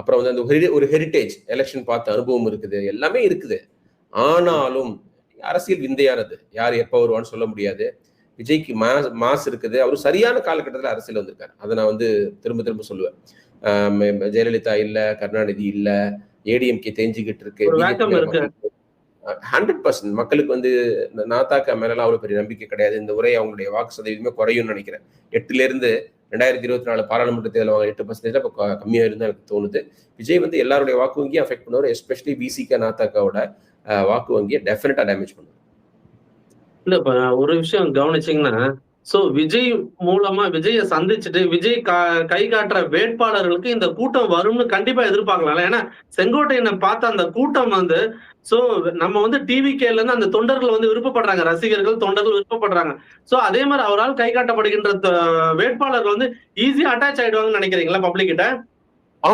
அப்புறம் வந்து அந்த ஒரு- ஹெரிட்டேஜ் எலெக்ஷன் பார்த்த அனுபவம் இருக்குது. எல்லாமே இருக்குது. ஆனாலும் அரசியல் விந்தையானது. யார் எப்போ வருவான்னு சொல்ல முடியாது. விஜய்க்கு மாஸ் மாஸ் இருக்குது. அவர் சரியான காலகட்டத்தில் அரசியல் வந்திருக்காரு. அதை நான் வந்து திரும்ப திரும்ப சொல்லுவேன். ஜெயலலிதா இல்ல கருணாநிதி இல்ல ஏடிஎம்கே தேஞ்சிக்கிட்டு இருக்கு. ஹண்ட்ரட் பர்சன்ட் மக்களுக்கு வந்து நாத்தாக்கா மேலாம் அவ்வளவு பெரிய நம்பிக்கை கிடையாது. இந்த உரை அவங்களுடைய வாக்கு சதவீதமே குறையும்னு நினைக்கிறேன். எட்டுல இருந்து ரெண்டாயிரத்தி இருபத்தி நாலு பாராளுமன்ற தேர்தல் வாங்க எட்டு பர்சன்டேஜ் இப்போ கம்மியாக இருந்தால் எனக்கு தோணுது. விஜய் வந்து எல்லாருடைய வாக்கு வங்கியும் அஃபெக்ட் பண்ணுவார் எஸ்பெஷலி பிசிகா நாத்தாக்காவோட வாக்கு வங்கியை டெஃபினட்டாக டேமேஜ் பண்ணுவார். இல்ல இப்போ ஒரு விஷயம் கவனிச்சீங்கன்னா சோ விஜய் மூலமா விஜயை சந்திச்சுட்டு விஜய் கை காட்டுற வேட்பாளர்களுக்கு இந்த கூட்டம் வரும்னு கண்டிப்பா எதிர்பார்க்கலாம் ஏன்னா செங்கோட்டையனை பார்த்த அந்த கூட்டம் வந்து சோ நம்ம வந்து டிவி இருந்து அந்த தொண்டர்கள் வந்து விருப்பப்படுறாங்க. ரசிகர்கள் தொண்டர்கள் விருப்பப்படுறாங்க. சோ அதே மாதிரி அவரால் கை காட்டப்படுகின்ற வேட்பாளர்கள் வந்து ஈஸியா அட்டாச் ஆயிடுவாங்கன்னு நினைக்கிறீங்களா பப்ளிக் கிட்ட?